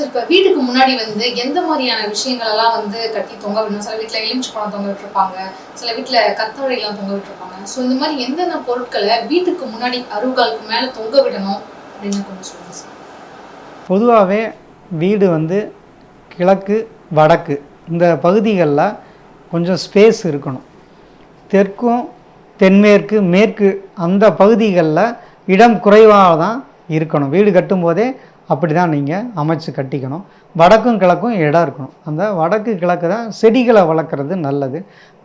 Sir இப்போ வீட்டுக்கு முன்னாடி வந்து எந்த மாதிரியான விஷயங்கள் எல்லாம் வந்து கட்டி தொங்க விடணும்? சில வீட்டில் எலுமிச்சு பழம் தொங்க விட்டுருப்பாங்க. சில வீட்டில் கத்தாழையெல்லாம் தொங்க விட்டுருப்பாங்க. ஸோ இந்த மாதிரி எந்தெந்த பொருட்களை வீட்டுக்கு முன்னாடி அருகாலுக்கு மேலே தொங்க விடணும் அப்படின்னு கொஞ்சம் சொல்லுங்கள் சார். பொதுவாகவே வீடு வந்து கிழக்கு வடக்கு இந்த பகுதிகளில் கொஞ்சம் ஸ்பேஸ் இருக்கணும். தெற்கும் தென்மேற்கு மேற்கு அந்த பகுதிகளில் இடம் குறைவாக தான் இருக்கணும். வீடு கட்டும்போதே அப்படி தான் நீங்கள் அமைச்சு கட்டிக்கணும். வடக்கும் கிழக்கும் இடம் இருக்கணும். அந்த வடக்கு கிழக்கு தான் செடிகளை வளர்க்குறது நல்லது.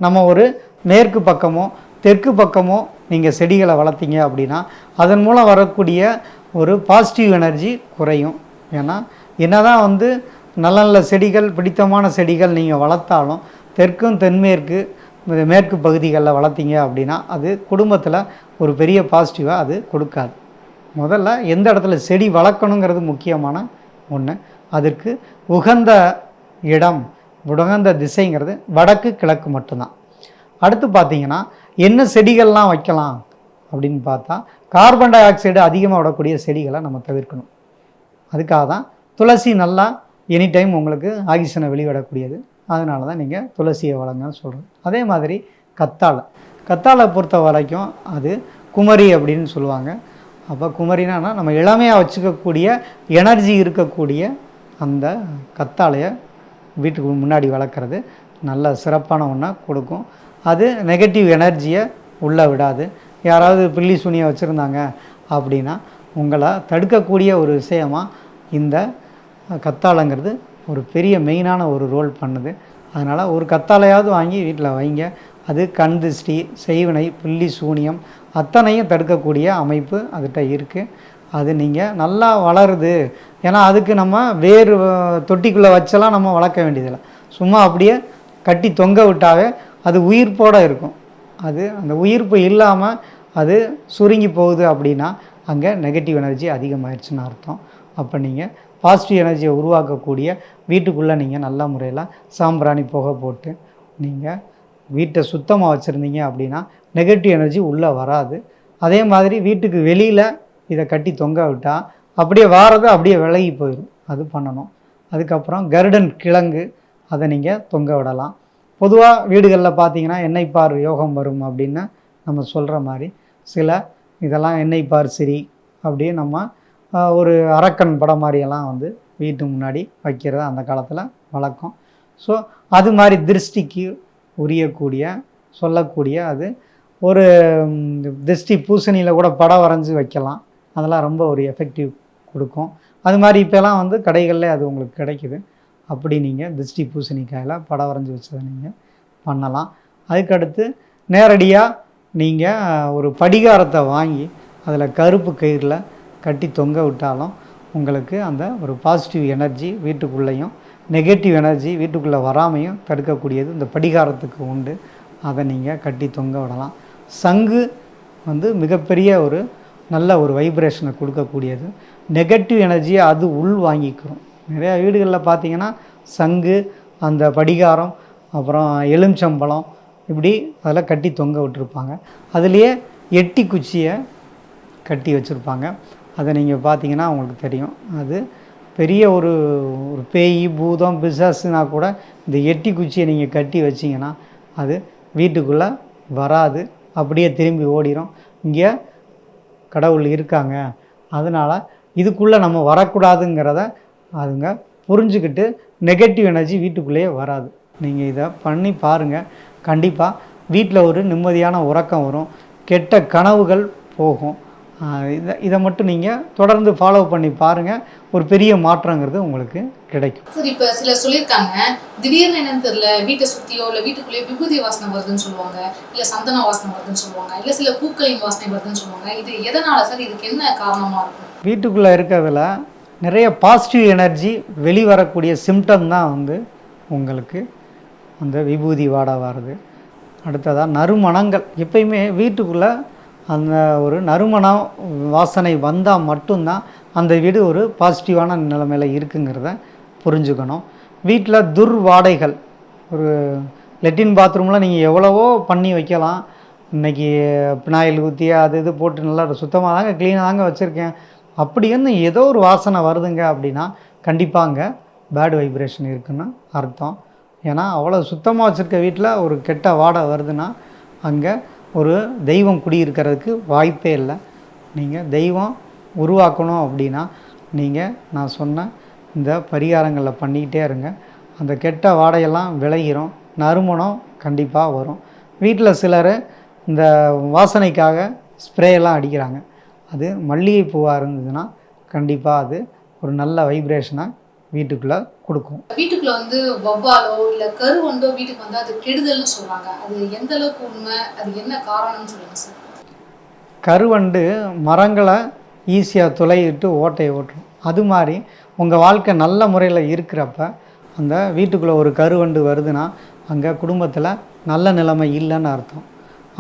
நம்ம ஒரு மேற்கு பக்கமோ தெற்கு பக்கமோ நீங்கள் செடிகளை வளர்த்தீங்க அப்படின்னா அதன் மூலம் வரக்கூடிய ஒரு பாசிட்டிவ் எனர்ஜி குறையும். ஏன்னா என்ன தான் வந்து நல்ல நல்ல செடிகள் பிடித்தமான செடிகள் நீங்கள் வளர்த்தாலும் தெற்கும் தென்மேற்கு இந்த மேற்கு பகுதிகளில் வளர்த்தீங்க அப்படின்னா அது குடும்பத்தில் ஒரு பெரிய பாசிட்டிவாக அது கொடுக்காது. முதல்ல எந்த இடத்துல செடி வளர்க்கணுங்கிறது முக்கியமான ஒன்று அதற்கு உகந்த இடம் உகந்த திசைங்கிறது வடக்கு கிழக்கு மட்டும்தான். அடுத்து பார்த்தீங்கன்னா என்ன செடிகள்லாம் வைக்கலாம் அப்படின்னு பார்த்தா கார்பன் டை ஆக்சைடு அதிகமாக விடக்கூடிய செடிகளை நம்ம தவிர்க்கணும். அதுக்காக தான் துளசி நல்லா எனி டைம் உங்களுக்கு ஆக்சிஜனை வெளிவிடக்கூடியது. அதனால தான் நீங்கள் துளசியை வளங்கன்னு சொல்கிறோம் அதே மாதிரி கத்தாழை. கத்தாழை பொறுத்த வரைக்கும் அது குமரி அப்படின்னு சொல்லுவாங்க. அப்போ குமரினா நம்ம இளமையாக வச்சுக்கக்கூடிய எனர்ஜி இருக்கக்கூடிய அந்த கத்தாழையை வீட்டுக்கு முன்னாடி வளர்க்குறது நல்ல சிறப்பான ஒன்றா கொடுக்கும். அது நெகட்டிவ் எனர்ஜியை உள்ளே விடாது. யாராவது பில்லி சுனியை வச்சுருந்தாங்க அப்படின்னா உங்களை தடுக்கக்கூடிய ஒரு விஷயமாக இந்த கத்தாழைங்கிறது ஒரு பெரிய மெயினான ஒரு ரோல் பண்ணுது. அதனால் ஒரு கத்தாழையாவது வாங்கி வீட்டில் வைங்க. அது கண் திருஷ்டி செய்வினை புள்ளி சூனியம் அத்தனையும் தடுக்கக்கூடிய அமைப்பு அதுகிட்ட இருக்குது அது நீங்கள் நல்லா வளருது. ஏன்னா அதுக்கு நம்ம வேறு தொட்டிக்குள்ளே வச்செல்லாம் நம்ம வளர்க்க வேண்டியதில்லை. சும்மா அப்படியே கட்டி தொங்க விட்டாவே அது உயிர்ப்போடு இருக்கும். அது அந்த உயிர்ப்பு இல்லாமல் அது சுருங்கி போகுது அப்படின்னா அங்கே நெகட்டிவ் எனர்ஜி அதிகமாகிடுச்சுன்னு அர்த்தம். அப்போ நீங்கள் பாசிட்டிவ் எனர்ஜியை உருவாக்கக்கூடிய வீட்டுக்குள்ளே நீங்கள் நல்ல முறையில் சாம்பிராணி புகை போட்டு நீங்கள் வீட்டை சுத்தமாக வச்சுருந்தீங்க அப்படின்னா நெகட்டிவ் எனர்ஜி உள்ளே வராது. அதே மாதிரி வீட்டுக்கு வெளியில் இதை கட்டி தொங்க விட்டால் அப்படியே வாரதை அப்படியே விலகி போயிடும் அது பண்ணணும். அதுக்கப்புறம் கருடன் கிழங்கு அதை நீங்கள் தொங்க விடலாம். பொதுவாக வீடுகளில் பார்த்தீங்கன்னா எண்ணெய் பார் யோகம் வரும் அப்படின்னு நம்ம சொல்கிற மாதிரி சில இதெல்லாம் எண்ணெய் பார் சிரி அப்படியே நம்ம ஒரு அரக்கன் படம் மாதிரியெல்லாம் வந்து வீட்டு முன்னாடி வைக்கிறது அந்த காலத்தில் வழக்கம். ஸோ அது மாதிரி திருஷ்டிக்கு உரியக்கூடிய சொல்லக்கூடிய அது ஒரு திருஷ்டி பூசணியில் கூட படம் வரைஞ்சி வைக்கலாம். அதெல்லாம் ரொம்ப ஒரு எஃபெக்டிவ் கொடுக்கும். அது மாதிரி இப்போலாம் வந்து கடைகளில் அது உங்களுக்கு கிடைக்குது. அப்படி நீங்கள் திருஷ்டி பூசணிக்காயில் படம் வரைஞ்சி வச்சதை நீங்கள் பண்ணலாம். அதுக்கடுத்து நேரடியாக நீங்கள் ஒரு படிகாரத்தை வாங்கி அதில் கருப்பு கயிறில் கட்டி தொங்க விட்டாலும் உங்களுக்கு அந்த ஒரு பாசிட்டிவ் எனர்ஜி வீட்டுக்குள்ளேயும் நெகட்டிவ் எனர்ஜி வீட்டுக்குள்ளே வராமையும் தடுக்கக்கூடியது. இந்த படிகாரத்துக்கு உண்டு. அதை நீங்கள் கட்டி தொங்க விடலாம். சங்கு வந்து மிகப்பெரிய ஒரு நல்ல ஒரு வைப்ரேஷனை கொடுக்கக்கூடியது. நெகட்டிவ் எனர்ஜியை அது உள் வாங்கிக்கிறோம் நிறையா வீடுகளில் பார்த்தீங்கன்னா சங்கு அந்த படிகாரம் அப்புறம் எலுமிச்சம்பழம் இப்படி அதில் கட்டி தொங்க விட்டுருப்பாங்க. அதுலேயே எட்டி குச்சியை கட்டி வச்சுருப்பாங்க. அதை நீங்கள் பார்த்தீங்கன்னா உங்களுக்கு தெரியும். அது பெரிய ஒரு ஒரு பேய் பூதம் பிசாசுனா கூட இந்த எட்டி குச்சியை நீங்கள் கட்டி வச்சிங்கன்னா அது வீட்டுக்குள்ளே வராது. அப்படியே திரும்பி ஓடிடும் இங்கே கடவுள் இருக்காங்க. அதனால் இதுக்குள்ளே நம்ம வரக்கூடாதுங்கிறத அதுங்க புரிஞ்சுக்கிட்டு நெகட்டிவ் எனர்ஜி வீட்டுக்குள்ளேயே வராது. நீங்கள் இதை பண்ணி பாருங்கள் கண்டிப்பாக வீட்டில் ஒரு நிம்மதியான உறக்கம் வரும். கெட்ட கனவுகள் போகும். இதை இதை மட்டும் நீங்கள் தொடர்ந்து ஃபாலோ பண்ணி பாருங்கள் ஒரு பெரிய மாற்றங்கிறது உங்களுக்கு கிடைக்கும். சார் இப்போ சிலர் சொல்லியிருக்காங்க திடீர்னு என்னன்னு தெரியல வீட்டை சுற்றியோ இல்லை வீட்டுக்குள்ளேயோ விபூதி வாசனை வருதுன்னு சொல்லுவாங்க இல்லை சந்தன வாசனை வருதுன்னு சொல்லுவாங்க இல்லை சில பூக்களின் வாசனை வருதுன்னு சொல்லுவாங்க. இது எதனால சார்? இதுக்கு என்ன காரணமாக இருக்கும்? வீட்டுக்குள்ளே இருக்கிறதுல நிறைய பாசிட்டிவ் எனர்ஜி வெளிவரக்கூடிய சிம்டம் தான் வந்து உங்களுக்கு அந்த விபூதி வாடை வருது. அடுத்ததாக நறுமணங்கள். எப்பயுமே வீட்டுக்குள்ளே அந்த ஒரு நறுமணம் வாசனை வந்தால் மட்டும்தான் அந்த வீடு ஒரு பாசிட்டிவான நிலைமையில் இருக்குங்கிறத புரிஞ்சுக்கணும். வீட்டில் துர்வாடைகள் ஒரு லெட்டின் பாத்ரூமில் நீங்கள் எவ்வளவோ பண்ணி வைக்கலாம். இன்னைக்கு பினாயில் ஊற்றி அது இது போட்டு நல்லா சுத்தமாக தாங்க க்ளீனாக தாங்க வச்சுருக்கேன். அப்படி இருந்து ஏதோ ஒரு வாசனை வருதுங்க அப்படின்னா கண்டிப்பாக அங்கே பேட் வைப்ரேஷன் இருக்குன்னு அர்த்தம். ஏன்னா அவ்வளோ சுத்தமாக வச்சுருக்க வீட்டில் ஒரு கெட்ட வாடை வருதுன்னா அங்கே ஒரு தெய்வம் குடியிருக்கிறதுக்கு வாய்ப்பே இல்லை. நீங்கள் தெய்வம் உருவாக்கணும் அப்படின்னா நீங்கள் நான் சொன்ன இந்த பரிகாரங்களை பண்ணிக்கிட்டே இருங்க. அந்த கெட்ட வாடையெல்லாம் விளைகிறோம் நறுமணம் கண்டிப்பாக வரும். வீட்டில் சிலர் இந்த வாசனைக்காக ஸ்ப்ரேயெல்லாம் அடிக்கிறாங்க. அது மல்லிகை பூவாக இருந்ததுன்னா கண்டிப்பாக அது ஒரு நல்ல வைப்ரேஷனை வீட்டுக்குள்ளே கொடுக்கும். வீட்டுக்குள்ள வந்து வவ்வாலோ இல்ல கருவண்டோ வீட்டுக்கு வந்து அது கெடுதல்னு சொல்றாங்க. அது எந்த அளவுக்கு உண்மை? அது என்ன காரணம்னு சொல்லுங்க சார். கருவண்டு மரங்களை ஈஸியாக துளையிட்டு ஓட்டையை ஓட்டுரும். அது மாதிரி உங்கள் வாழ்க்கை நல்ல முறையில் இருக்கிறப்ப அந்த வீட்டுக்குள்ளே ஒரு கருவண்டு வருதுன்னா அங்கே குடும்பத்தில் நல்ல நிலைமை இல்லைன்னு அர்த்தம்.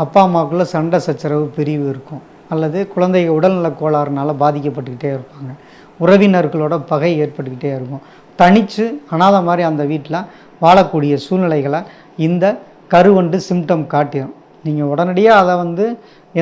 அப்பா அம்மாவுக்குள்ளே சண்டை சச்சரவு பிரிவு இருக்கும். அல்லது குழந்தை உடல்நல கோளாறுனால பாதிக்கப்பட்டுக்கிட்டே இருப்பாங்க. உறவினர்களோட பகை ஏற்பட்டுக்கிட்டே இருக்கும். தனித்து அனாதை மாதிரி அந்த வீட்டில் வாழக்கூடிய சூழ்நிலைகளை இந்த கருவண்டு சிம்டம் காட்டிடும் நீங்கள் உடனடியாக அதை வந்து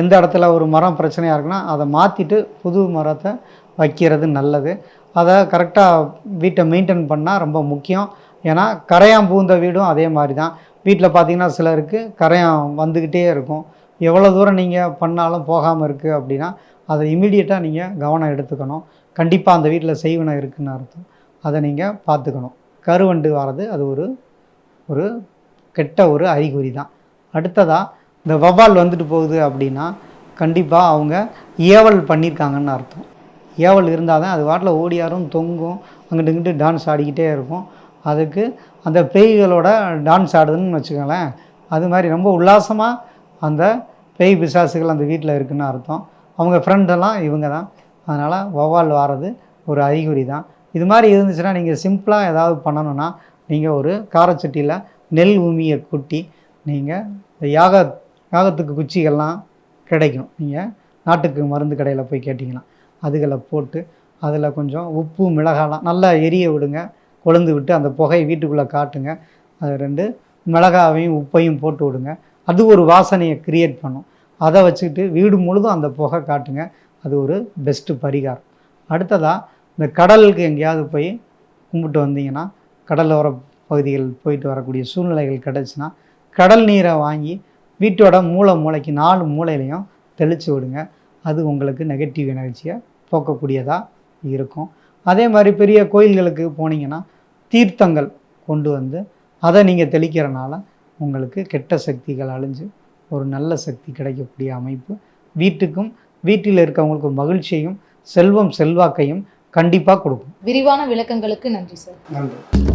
எந்த இடத்துல ஒரு மரம் பிரச்சனையாக இருக்குன்னா அதை மாற்றிட்டு புது மரத்தை வைக்கிறது நல்லது. அதை கரெக்டாக வீட்டை மெயின்டைன் பண்ணால் ரொம்ப முக்கியம். ஏன்னா கரையான் பூந்த வீடும் அதே மாதிரி தான். வீட்டில் பார்த்தீங்கன்னா சிலருக்கு கரையான் வந்துக்கிட்டே இருக்கும். எவ்வளோ தூரம் நீங்கள் பண்ணாலும் போகாமல் இருக்குது அப்படின்னா அதை இமீடியட்டாக நீங்கள் கவனம் எடுத்துக்கணும். கண்டிப்பாக அந்த வீட்டில் செய்வனை இருக்குன்னு அர்த்தம். அதை நீங்கள் பார்த்துக்கணும். கருவண்டு வர்றது அது ஒரு ஒரு கெட்ட ஒரு அறிகுறி தான். அடுத்ததாக இந்த வவால் வந்துட்டு போகுது அப்படின்னா கண்டிப்பாக அவங்க ஏவல் பண்ணியிருக்காங்கன்னு அர்த்தம். ஏவல் இருந்தால் தான் அது வாட்டில் ஓடியாரும் தொங்கும் அங்கிட்டு இங்கிட்டு டான்ஸ் ஆடிக்கிட்டே இருக்கும். அதுக்கு அந்த பேய்களோட டான்ஸ் ஆடுதுன்னு வச்சுக்கோங்களேன் அது மாதிரி ரொம்ப உல்லாசமாக அந்த பேய் பிசாசுகள் அந்த வீட்டில் இருக்குன்னு அர்த்தம். அவங்க ஃப்ரெண்டெல்லாம் இவங்க தான். அதனால் வௌவால் வாரது ஒரு அறிகுறி தான். இது மாதிரி இருந்துச்சுன்னா நீங்கள் சிம்பிளாக ஏதாவது பண்ணணும்னா நீங்கள் ஒரு காரச்சட்டியில் நெல் உமியை கொட்டி நீங்கள் யாக யாகத்துக்கு குச்சிகள்லாம் கிடைக்கும். நீங்கள் நாட்டுக்கு மருந்து கடையில் போய் கேட்டிங்கன்னா அதுகளை போட்டு அதில் கொஞ்சம் உப்பு மிளகாலாம் நல்லா எரிய விடுங்க. கொழுந்து விட்டு அந்த புகையை வீட்டுக்குள்ளே காட்டுங்க. அது ரெண்டு மிளகாவையும் உப்பையும் போட்டு விடுங்க. அது ஒரு வாசனையை கிரியேட் பண்ணும். அதை வச்சுக்கிட்டு வீடு முழுதும் அந்த புகை காட்டுங்க. அது ஒரு பெஸ்ட்டு பரிகாரம். அடுத்ததாக இந்த கடலுக்கு எங்கேயாவது போய் கும்பிட்டு வந்தீங்கன்னா கடலோர பகுதிகள் போயிட்டு வரக்கூடிய சூழ்நிலைகள் கிடச்சின்னா கடல் நீரை வாங்கி வீட்டோட மூளை மூளைக்கு நாலு மூலையிலையும் தெளித்து விடுங்க. அது உங்களுக்கு நெகட்டிவ் எனர்ஜியை போக்கக்கூடியதாக இருக்கும். அதே மாதிரி பெரிய கோயில்களுக்கு போனீங்கன்னா தீர்த்தங்கள் கொண்டு வந்து அதை நீங்கள் தெளிக்கிறனால உங்களுக்கு கெட்ட சக்திகள் அழிஞ்சு ஒரு நல்ல சக்தி கிடைக்கக்கூடிய அமைப்பு. வீட்டுக்கும் வீட்டில் இருக்கவங்களுக்கு மகிழ்ச்சியையும் செல்வம் செல்வாக்கையும் கண்டிப்பாக கொடுக்கும். விரிவான விளக்கங்களுக்கு நன்றி சார். நன்றி.